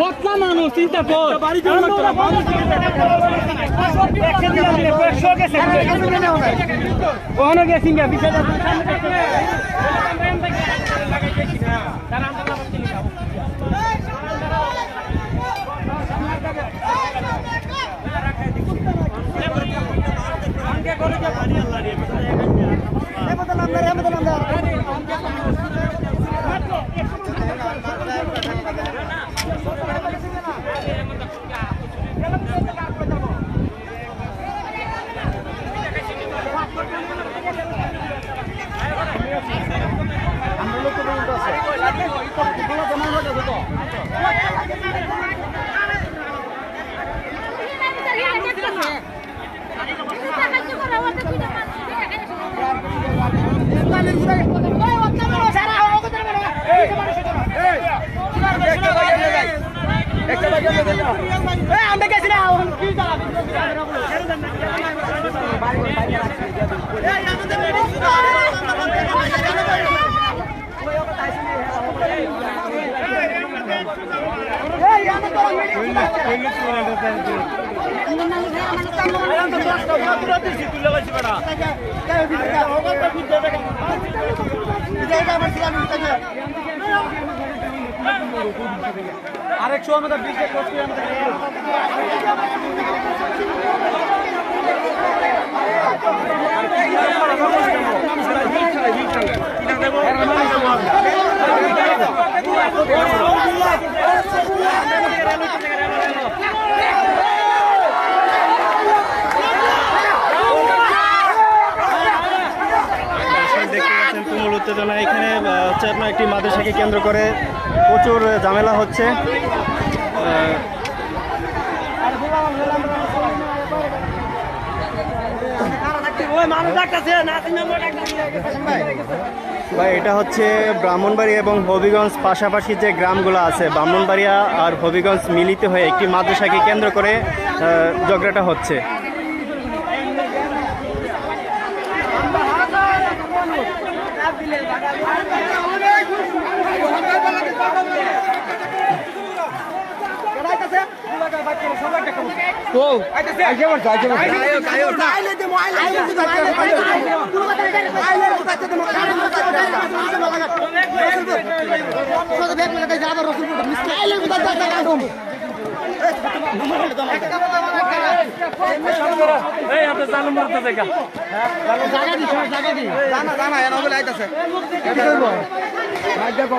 ওতলা মানুষ চিন্তা কর। গেছি গা বিশাল আমরা আরেকশো আমাদের বিশ আমাদের দেখতে পাচ্ছেন তুমুল উত্তেজনা এখানে আহ, হচ্ছে আপনার একটি মাদ্রাসাকে কেন্দ্র করে প্রচুর ঝামেলা হচ্ছে। ভাই, এটা হচ্ছে ব্রাহ্মণবাড়ি এবং হবিগঞ্জ পাশাপাশি যে গ্রামগুলো আছে, ব্রাহ্মণবাড়িয়া আর হবিগঞ্জ মিলিত হয়ে একটি মাদ্রাসাকে কেন্দ্র করে ঝগড়াটা হচ্ছে। দেখো।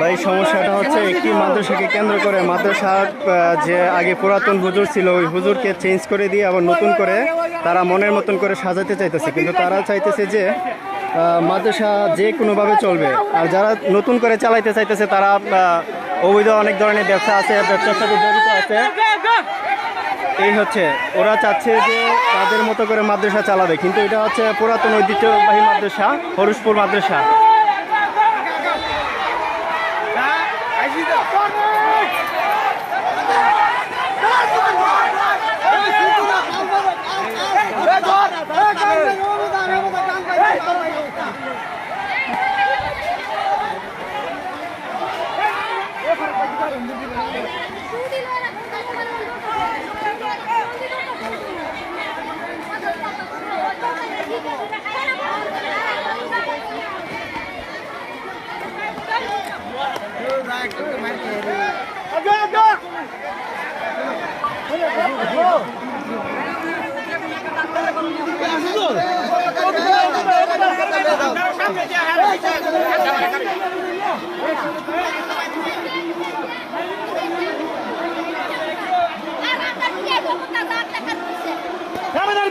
ভাই, সমস্যাটা হচ্ছে একটি মাদ্রাসাকে কেন্দ্র করে মাদ্রাসার যে আগে পুরাতন হুজুর ছিল, ওই হুজুরকে চেঞ্জ করে দিয়ে আবার নতুন করে তারা মনের মতন করে সাজাতে চাইতেছে। কিন্তু তারা চাইতেছে যে মাদ্রাসা যে কোনোভাবে চলবে। আর যারা নতুন করে চালাইতে চাইতেছে, তারা অবৈধ অনেক ধরনের ব্যবসা আছে ব্যবসার সাথে জড়িত আছে। এই হচ্ছে, ওরা চাচ্ছে যে তাদের মতো করে মাদ্রাসা চালাবে। কিন্তু এটা হচ্ছে পুরাতন ঐতিহ্যবাহী মাদ্রাসা হরুষপুর মাদ্রাসা।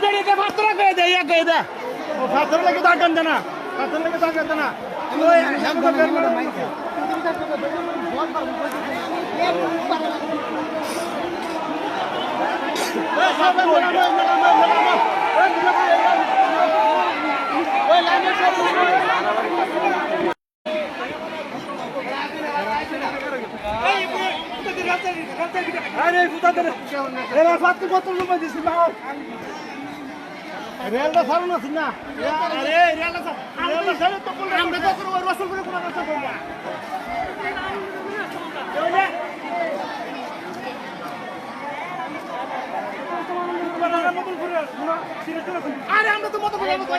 বেরিয়ে মাত্র করে দেয় এক গায়ে দেয় পাথর লেগে দাগ আনতে না পাথর লেগে দাগ আনতে না ওই একদম বের করে মাইকে রেলটা আছে না আরে রেলটা রেলটা তো করে করে কোন কথা বলবা আরে আমরা তো মতো বলব তো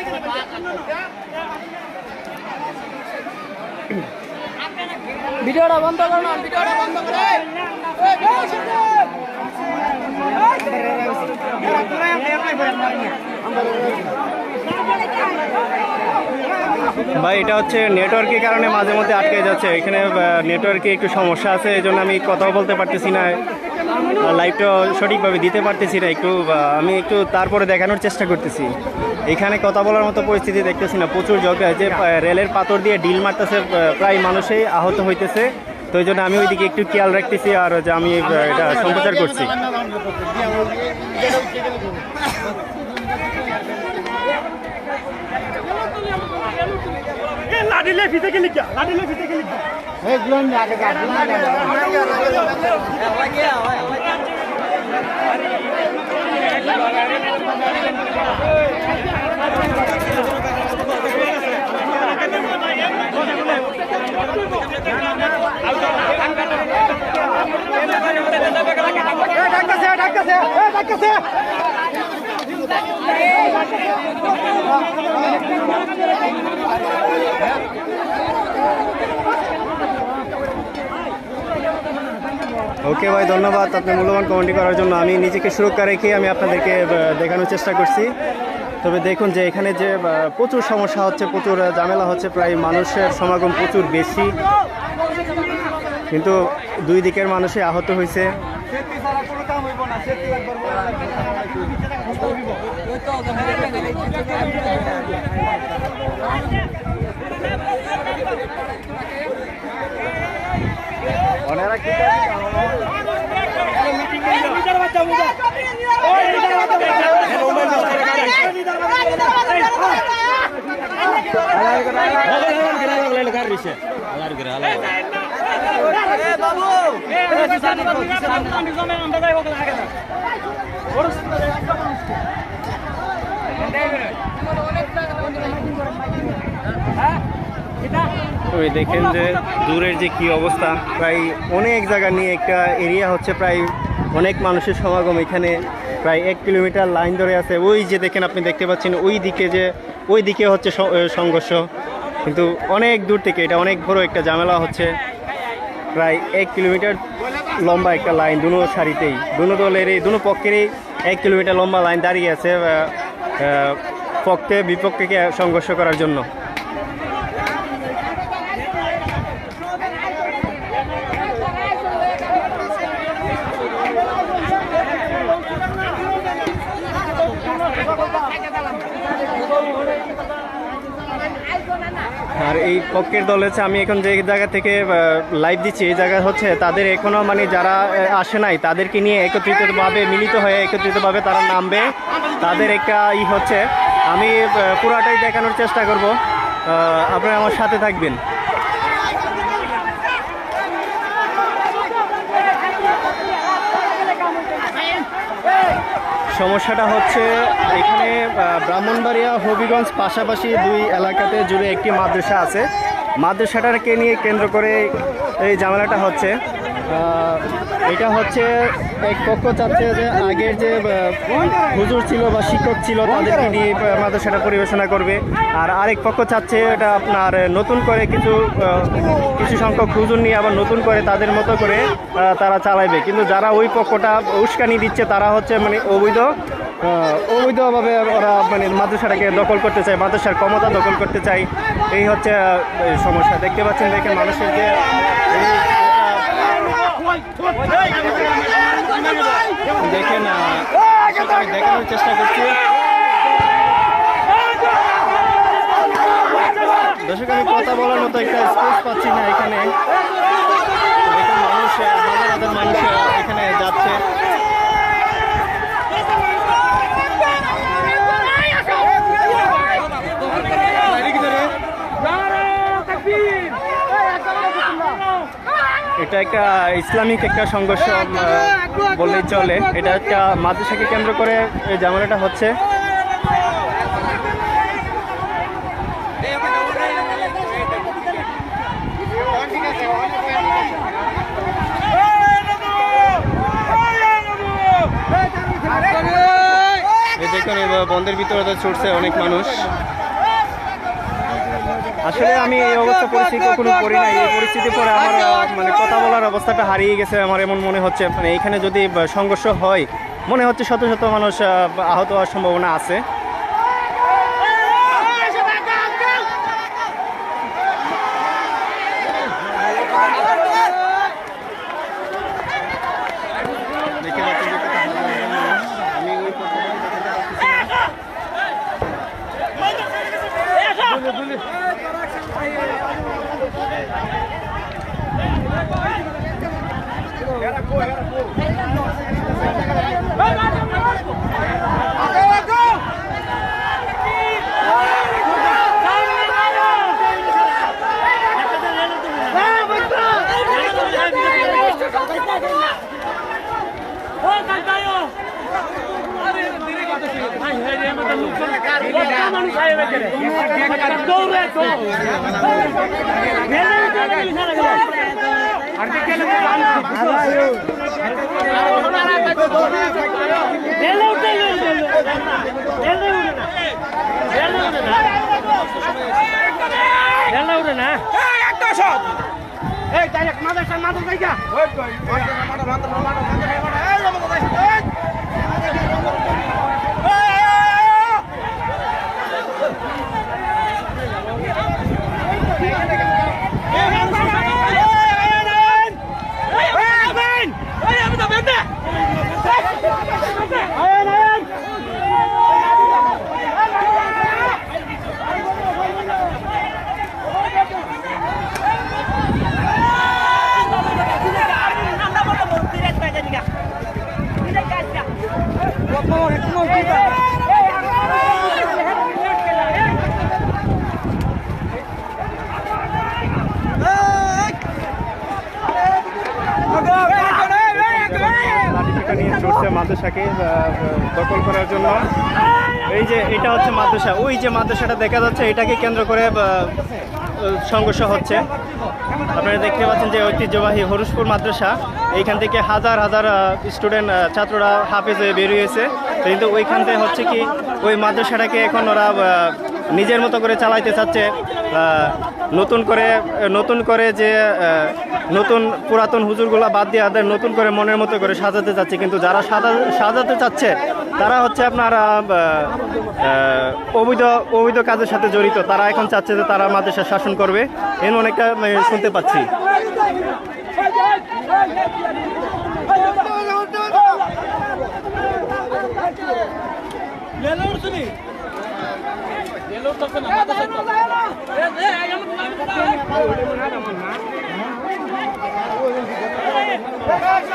ভিডিওটা বন্ধ করো না ভিডিওটা বন্ধ করে। ভাই এটা হচ্ছে নেটওয়ার্কের কারণে মাঝে মধ্যে আটকে যাচ্ছে। এখানে নেটওয়ার্কে একটু সমস্যা আছে এই জন্য আমি কথাও বলতে পারতেছি না। লাইভটা সঠিকভাবে দিতে পারতেছি না একটু আমি একটু তারপরে দেখানোর চেষ্টা করতেছি। এখানে কথা বলার মতো পরিস্থিতি দেখতেছি না, প্রচুর ঝগড়া যে রেলের পাথর দিয়ে ডিল মারতেছে প্রায় মানুষেই আহত হইতেছে। তো ওই জন্য আমি ওইদিকে একটু খেয়াল রাখতেছি আর যে আমি এটা সম্প্রচার করছি। লাডিলে ফিতে কি? লাডিলে ফিতে কি? এই গুলো আগে ডাক্তার ডাক্তার ডাক্তার ওকে ভাই, ধন্যবাদ। আপনি মূল্যবান কমেন্টি করার জন্য। আমি নিজেকে সুরক্ষা রেখে আমি আপনাদেরকে দেখানোর চেষ্টা করছি। তবে দেখুন যে এখানে যে প্রচুর সমস্যা হচ্ছে, প্রচুর ঝামেলা হচ্ছে, প্রায় মানুষের সমাগম প্রচুর বেশি। কিন্তু দুই দিকের মানুষই আহত হয়েছে। সেটি ছাড়া কোনো কাম হইব না সেটি একবার ওনারা কি ওই দেখেন যে দূরের যে কি অবস্থা, প্রায় অনেক জায়গা নিয়ে একটা এরিয়া হচ্ছে প্রায় অনেক মানুষের সমাগম এখানে, প্রায় এক কিলোমিটার লাইন ধরে আছে। ওই যে দেখেন আপনি দেখতে পাচ্ছেন, ওই দিকে যে, ওই দিকে হচ্ছে সংঘর্ষ। কিন্তু অনেক দূর থেকে, এটা অনেক বড় একটা ঝামেলা হচ্ছে। প্রায় এক কিলোমিটার লম্বা একটা লাইন দুনো সারিতেই। দুনো দলেরই, দুনো পক্ষেরই এক কিলোমিটার লম্বা লাইন দাঁড়িয়ে আছে পক্ষে, বিপক্ষেকে সংঘর্ষ করার জন্য। আর এই পক্ষের দল হচ্ছে, আমি এখন যে জায়গা থেকে লাইভ দিচ্ছি, এই জায়গা হচ্ছে তাদের এখনও মানে যারা আসে নাই, তাদেরকে নিয়ে একত্রিতভাবে, মিলিত হয়ে একত্রিতভাবে তারা নামবে। তাদের একটা ই হচ্ছে, আমি পুরাটাই দেখানোর চেষ্টা করব। আপনারা আমার সাথে থাকবেন। সমস্যাটা হচ্ছে এখানে ব্রাহ্মণবাড়িয়া, হবিগঞ্জ পাশাপাশি দুই এলাকাতে জুড়ে একটি মাদ্রাসা আছে। মাদ্রাসাটাকে নিয়ে কেন্দ্র করে এই ঝামেলাটা হচ্ছে। এটা হচ্ছে এক পক্ষ চাচ্ছে যে আগের যে হুজুর ছিল বা শিক্ষক ছিল তাদেরকে নিয়ে মাদ্রাসাটা পরিবেশনা করবে। আর আরেক পক্ষ চাচ্ছে এটা আপনার নতুন করে কিছু কিছু সংখ্যক হুজুর নিয়ে আবার নতুন করে তাদের মতো করে তারা চালাইবে। কিন্তু যারা ওই পক্ষটা উস্কানি দিচ্ছে, তারা হচ্ছে মানে অবৈধ অবৈধভাবে ওরা মানে মাদ্রাসাটাকে দখল করতে চায়, মাদ্রাসার ক্ষমতা দখল করতে চায়। এই হচ্ছে সমস্যা। দেখতে পাচ্ছেন, দেখেন মানুষের যে দেখেন দেখানোর চেষ্টা করছি। দর্শক, আমি কথা বলার মতো একটা স্পেস পাচ্ছি না এখানে। মানুষ মানুষ এখানে যাচ্ছে। এটা একটা ইসলামিক একটা সংঘর্ষ বললেই চলে। এটা একটা মাদ্রাসাকে কেন্দ্র করে এই ঝামেলাটা হচ্ছে। দেখুন বন্ধের ভিতরে তো ছুটছে অনেক মানুষ। আসলে আমি এই অবস্থা পরিস্থিতি কখনো করি না এই পরিস্থিতি পরে আমার মানে কথা বলার অবস্থাটা হারিয়ে গেছে আমার এমন মনে হচ্ছে। মানে এখানে যদি সংঘর্ষ হয় মনে হচ্ছে শত শত মানুষ আহত হওয়ার সম্ভাবনা আছে দেখে যাচ্ছেন যে কত হাজার হাজার মানুষ। আমি ওই পর্যন্ত দেখাতে পারতেছি না। এই ডাইরেক্ট মাদ্রাসা মাদ্রাসা যা লাঠি ছোটা নিয়ে ছুটছে মাদ্রাসাকে আহ, দখল করার জন্য এই যে এটা হচ্ছে মাদ্রাসা ওই যে মাদ্রাসাটা দেখা যাচ্ছে, এটাকে কেন্দ্র করে সংঘর্ষ হচ্ছে। আপনারা দেখতে পাচ্ছেন যে ঐতিহ্যবাহী হরুষপুর মাদ্রাসা, এইখান থেকে হাজার হাজার স্টুডেন্ট ছাত্ররা হাফেজ হয়ে বেরিয়েছে কিন্তু ওইখান থেকে হচ্ছে কি, ওই মাদ্রাসাটাকে এখন ওরা নিজের মতো করে চালাইতে চাচ্ছে। নতুন করে নতুন করে যে নতুন পুরাতন হুজুরগুলা বাদ দিয়ে ওদের নতুন করে মনের মতো করে সাজাতে চাচ্ছে। কিন্তু যারা সাজা, সাজাতে চাচ্ছে তারা হচ্ছে আপনার অবৈধ অবৈধ কাজের সাথে জড়িত। তারা এখন চাচ্ছে যে তারা মাদ্রাসা শাসন করবে। এমন অনেকটা শুনতে পাচ্ছি। আমি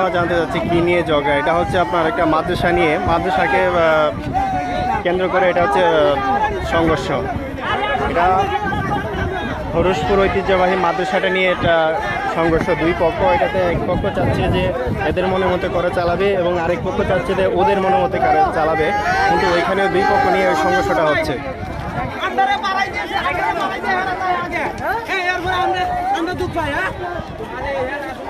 নুহা জানতে চাচ্ছে কি নিয়ে জগা? এটা হচ্ছে আপনার একটা মাদ্রাসা নিয়ে। মাদ্রাসাকে কেন্দ্র করে এটা হচ্ছে সংঘর্ষ। এটা হরসপুর ঐতিহ্যবাহী মাদ্রাসাটা নিয়ে এটা সংঘর্ষ। দুই পক্ষ এটাতে এক পক্ষ চাচ্ছে যে এদের মনে মতো করে চালাবে এবং আরেক পক্ষ চাচ্ছে যে ওদের মনে মতো করে চালাবে। কিন্তু ওইখানে দুই পক্ষ নিয়ে ওই সংঘর্ষটা হচ্ছে। আমরা দুধ পাই হ্যাঁ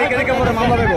দেখে দেখে পরে মামলা দেবো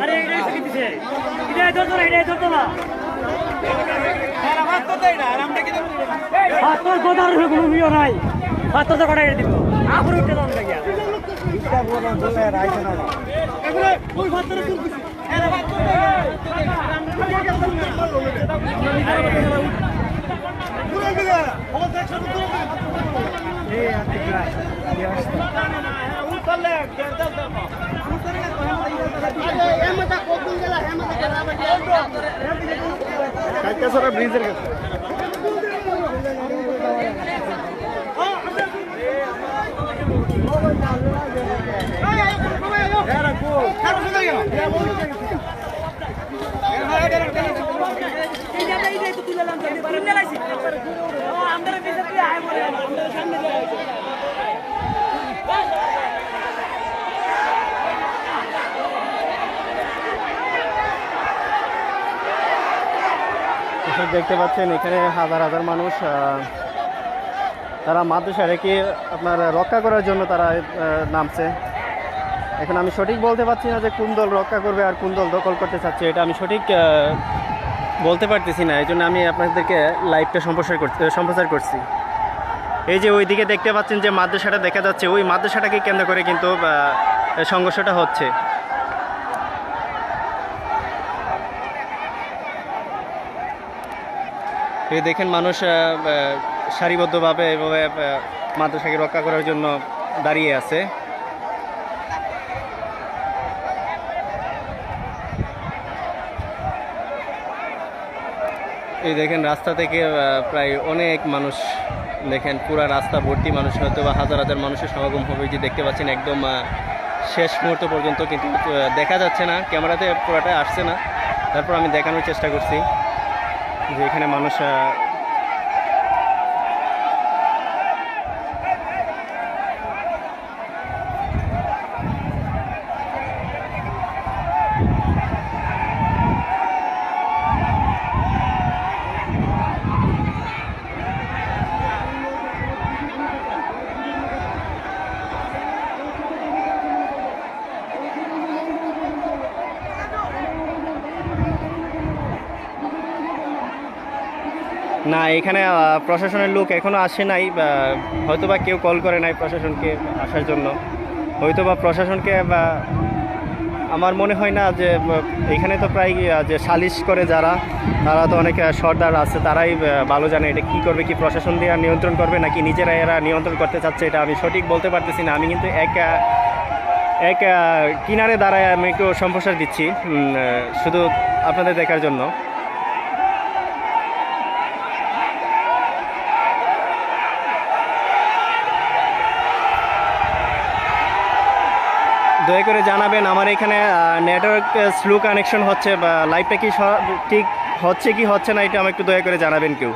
আরে এটা কি দিছে এটা ধরতো না এটা ধরতো না হাত তোর গোদার কোনো নাই হাত তো কটা দিব আফর উঠতে দাম ভাতরে তুই কিছু এরা ভাত কাছাড়া ব্রিজের কাছে দর্শক দেখতে পাচ্ছেন, এখানে হাজার হাজার মানুষ তারা মাদ্রাসা রেখে আপনার রক্ষা করার জন্য তারা নামছে। এখন আমি সঠিক বলতে পারছি না যে কোন দল রক্ষা করবে আর কোন দল দখল করতে চাচ্ছে, এটা আমি সঠিক বলতে পারতেছি না এই জন্য আমি আপনাদেরকে লাইভটা সম্প্রসার করছি সম্প্রচার করছি। এই যে ওইদিকে দেখতে পাচ্ছেন যে মাদ্রাসাটা দেখা যাচ্ছে, ওই মাদ্রাসাটাকে কেন্দ্র করে কিন্তু সংঘর্ষটা হচ্ছে। এই দেখেন মানুষ সারিবদ্ধভাবে এভাবে মাদ্রাসাকে রক্ষা করার জন্য দাঁড়িয়ে আছে। এই দেখেন রাস্তা থেকে প্রায় অনেক মানুষ দেখেন, পুরা রাস্তা ভর্তি মানুষ হয়তো বা হাজার হাজার মানুষের সমাগম হবে। যে দেখতে পাচ্ছেন একদম শেষ মুহূর্ত পর্যন্ত কিন্তু দেখা যাচ্ছে না, ক্যামেরাতে পুরোটা আসছে না। তারপর আমি দেখানোর চেষ্টা করছি যে এখানে মানুষ না, এখানে প্রশাসনের লোক এখনও আসে নাই হয়তো বা কেউ কল করে নাই প্রশাসনকে আসার জন্য। হয়তো বা প্রশাসনকে, বা আমার মনে হয় না যে এখানে তো প্রায় যে সালিশ করে যারা, তারা তো অনেক সর্দার আছে, তারাই ভালো জানে এটা কী করবে, কি প্রশাসন দিয়ে নিয়ন্ত্রণ করবে, নাকি নিজেরা এরা নিয়ন্ত্রণ করতে চাচ্ছে, এটা আমি সঠিক বলতে পারতেছি না। আমি কিন্তু এক এক কিনারে দাঁড়ায় আমি একটু সম্প্রসার দিচ্ছি শুধু আপনাদের দেখার জন্য। দয়া করে জানাবেন, আমার এখানে নেটওয়ার্ক স্লো কানেকশন হচ্ছে বা লাইভটা কি ঠিক হচ্ছে কি হচ্ছে না, এটা আমাকে একটু দয়া করে জানাবেন কেউ।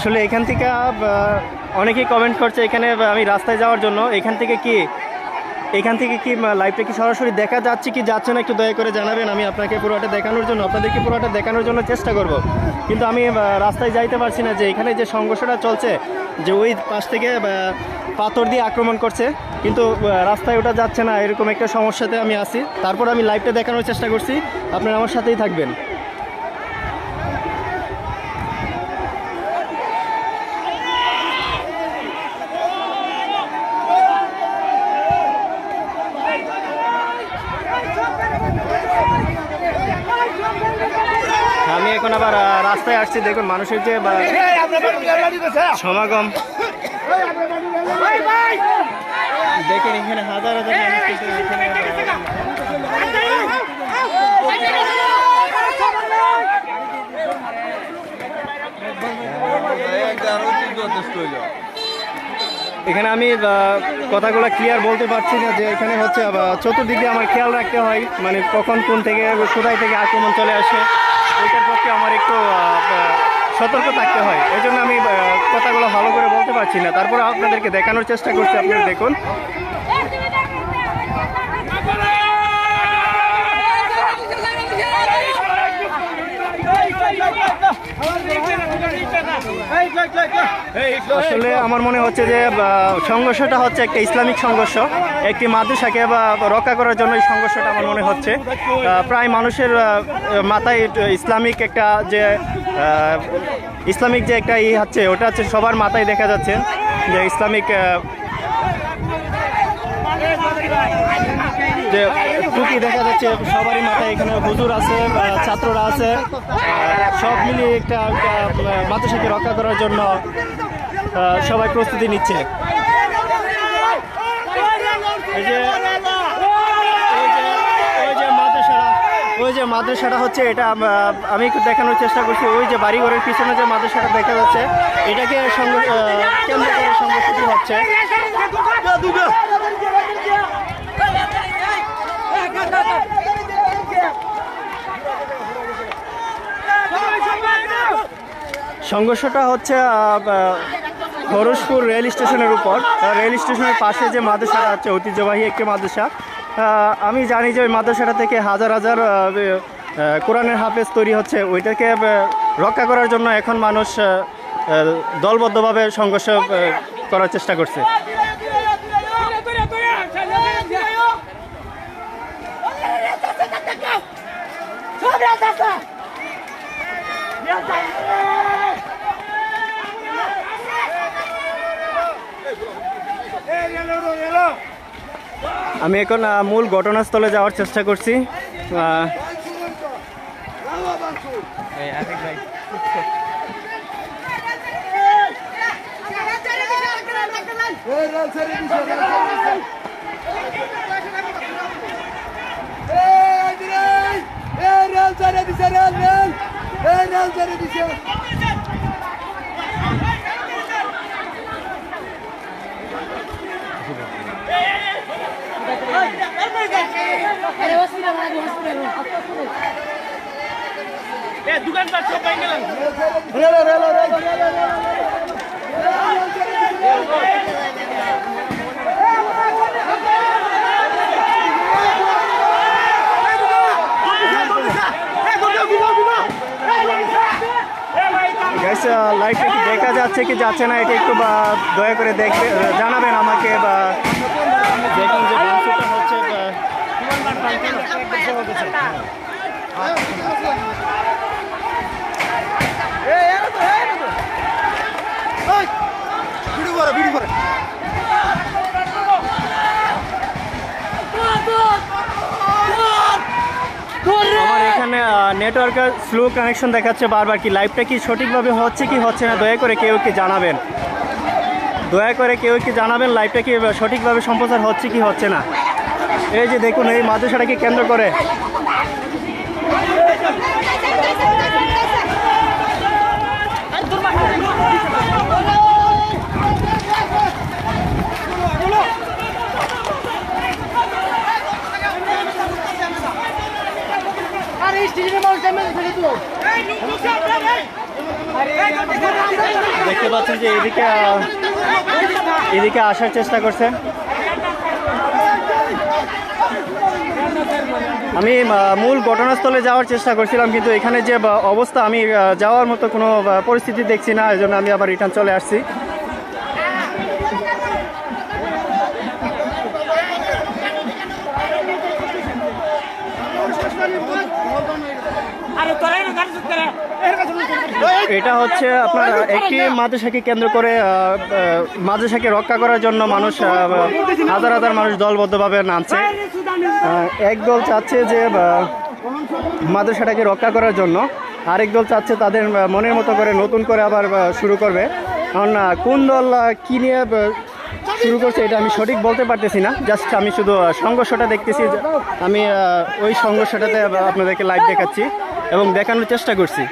আসলে এখান থেকে অনেকেই কমেন্ট করছে এখানে আমি রাস্তায় যাওয়ার জন্য। এখান থেকে কি, এখান থেকে কি লাইভটা কি সরাসরি দেখা যাচ্ছে কি যাচ্ছে না একটু দয়া করে জানাবেন। আমি আপনাকে পুরোটা দেখানোর জন্য, আপনাদেরকে পুরোটা দেখানোর জন্য চেষ্টা করব। কিন্তু আমি রাস্তায় যাইতে পারছি না যে এখানে যে সংঘর্ষটা চলছে, যে ওই পাশ থেকে পাথর দিয়ে আক্রমণ করছে, কিন্তু রাস্তায় ওটা যাচ্ছে না, এরকম একটা সমস্যাতে আমি আছি। তারপর আমি লাইভটা দেখানোর চেষ্টা করছি। আপনারা আমার সাথেই থাকবেন আমি এখন আবার আহ, রাস্তায় আসছি দেখুন মানুষের যে বা, সমাগম। দেখেন এখানে হাজার হাজার এখানে আমি আহ, কথাগুলো ক্লিয়ার বলতে পারছি না যে এখানে হচ্ছে চতুর্দিকে আমার খেয়াল রাখতে হয় মানে কখন কোন থেকে কোথায় থেকে আক্রমণ চলে আসে ওইটার পক্ষে আমার একটু সতর্ক থাকতে হয়। এই জন্য আমি কথাগুলো ভালো করে বলতে পারছি না। তারপর আপনাদেরকে দেখানোর চেষ্টা করছি, আপনারা দেখুন। আসলে আমার মনে হচ্ছে যে সংঘর্ষটা হচ্ছে একটা ইসলামিক সংঘর্ষ। একটি মাদ্রাসাকে, বা, রক্ষা করার জন্য এই সংঘর্ষটা আমার মনে হচ্ছে। প্রায় মানুষের মাথায় ইসলামিক একটা যে ইসলামিক যে একটা ই হচ্ছে, ওটা হচ্ছে সবার মাথায় দেখা যাচ্ছে যে ইসলামিক যে টুকি দেখা যাচ্ছে, সবারই মাথায় এখানে হুজুর আছে ছাত্ররা আছে সব মিলিয়ে একটা মাদ্রাসাকে রক্ষা করার জন্য সবাই প্রস্তুতি নিচ্ছে। এই যে ওই যে ওই যে মাদ্রাসাটা ওই যে মাদ্রাসাটা হচ্ছে, এটা আমি একটু দেখানোর চেষ্টা করছি। ওই যে বাড়িঘরের পিছনে যে মাদ্রাসাটা দেখা যাচ্ছে, এটাকে সংগঠিত হচ্ছে। সংঘর্ষটা হচ্ছে খরসপুর রেল স্টেশনের উপর। রেল স্টেশনের পাশে যে মাদ্রাসাটা আছে, ঐতিহ্যবাহী একটি মাদ্রাসা। আমি জানি যে ওই মাদ্রাসাটা থেকে হাজার হাজার কোরআনের হাফেজ তৈরি হচ্ছে ওইটাকে রক্ষা করার জন্য এখন মানুষ দলবদ্ধভাবে সংঘর্ষ করার চেষ্টা করছে Yeah, আমি এখন মূল ঘটনাস্থলে যাওয়ার চেষ্টা করছি আহ, দোকানপাট সব ভেঙে গেলাম দেখা যাচ্ছে কি যাচ্ছে না, এটা একটু, বা, দয়া করে দেখবে, জানাবেন আমাকে, বা দেখুন যে ভাঙচুরটা হচ্ছে আমার এখানে নেটওয়ার্কের স্লো কানেকশন দেখাচ্ছে বারবার কি লাইভটা কি সঠিকভাবে হচ্ছে কি হচ্ছে না, দয়া করে কেউ কি জানাবেন? দয়া করে কেউ কি জানাবেন লাইভটা কি সঠিকভাবে সম্প্রচার হচ্ছে কি হচ্ছে না? এই যে দেখুন, এই মাদ্রাসাটাকে কেন্দ্র করে? দেখতে পাচ্ছেন যে এদিকে এদিকে আসার চেষ্টা করছে। আমি মূল ঘটনাস্থলে যাওয়ার চেষ্টা করছিলাম, কিন্তু এখানে যে অবস্থা, আমি যাওয়ার মতো কোনো পরিস্থিতি দেখছি না এই জন্য আমি আবার রিটার্ন চলে আসছি আরে তোরাই না গাড়ি করে এটা হচ্ছে আপনার একটি মাদ্রাসাকে কেন্দ্র করে মাদ্রাসাকে রক্ষা করার জন্য মানুষ হাজার হাজার মানুষ দলবদ্ধভাবে নামছে। এক দল চাচ্ছে যে মাদ্রাসাটাকে রক্ষা করার জন্য, আরেক দল চাচ্ছে তাদের মনের মতো করে নতুন করে আবার শুরু করবে। কারণ কোন দল কি নিয়ে শুরু করছে এটা আমি সঠিক বলতে পারতেছি না জাস্ট আমি শুধু সংঘর্ষটা দেখতেছি আমি ওই সংঘর্ষটাতে আপনাদেরকে লাইভ দেখাচ্ছি এবং দেখানোর চেষ্টা করছি।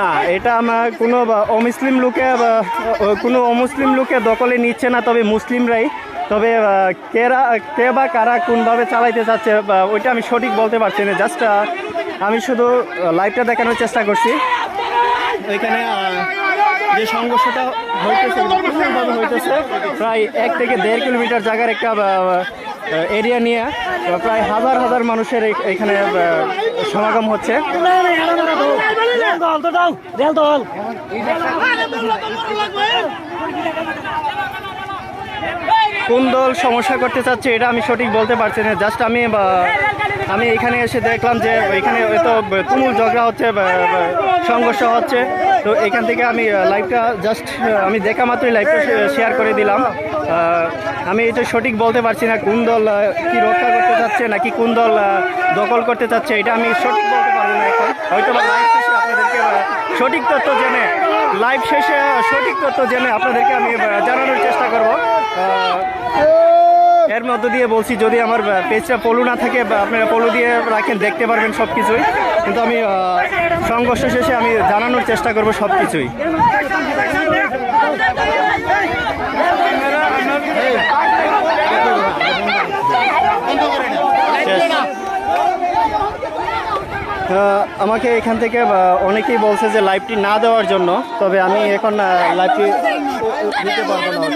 না, এটা আমার কোনো অমুসলিম লোকে কোনো অমুসলিম লোকে দখলে নিচ্ছে না, তবে মুসলিমরাই তবে কেরা কে বা কারা কোনভাবে চালাইতে চাচ্ছে বা ওইটা আমি সঠিক বলতে পারছি না। জাস্ট আমি শুধু লাইভটা দেখানোর চেষ্টা করছি। ওইখানে যে সংঘর্ষটা হইতেছে প্রচুরভাবে হইতেছে প্রায় এক থেকে দেড় কিলোমিটার জায়গার একটা এরিয়া নিয়ে প্রায় হাজার হাজার মানুষের এই- এখানে সমাগম হচ্ছে। কোন দল সমস্যা করতে চাচ্ছে এটা আমি সঠিক বলতে পারছি না। জাস্ট আমি আমি এখানে এসে দেখলাম যে এখানে তো তুমুল ঝগড়া হচ্ছে সংঘর্ষ হচ্ছে। তো এখান থেকে আমি লাইভটা জাস্ট আমি দেখা মাত্রই লাইভটা শেয়ার করে দিলাম। আমি এটা সঠিক বলতে পারছি না কোন দল কি রক্ষা করতে চাচ্ছে নাকি কোন দল দখল করতে চাচ্ছে, এটা আমি সঠিক বলতে পারব না এখন। হয়তো সঠিক তথ্য জেনে লাইভ শেষে সঠিক তথ্য জেনে আপনাদেরকে আমি জানানোর চেষ্টা করব। এর মধ্য দিয়ে বলছি যদি আমার পেজটা পলু না থাকে আপনারা পলু দিয়ে রাখেন দেখতে পারবেন সব কিছুই কিন্তু আমি সংঘর্ষ শেষে আমি জানানোর চেষ্টা করব সব কিছুই আহ, আমাকে এখান থেকে অনেকেই বলছে যে লাইভটি না দেওয়ার জন্য, তবে আমি এখন লাইভটি দিতে পারব না।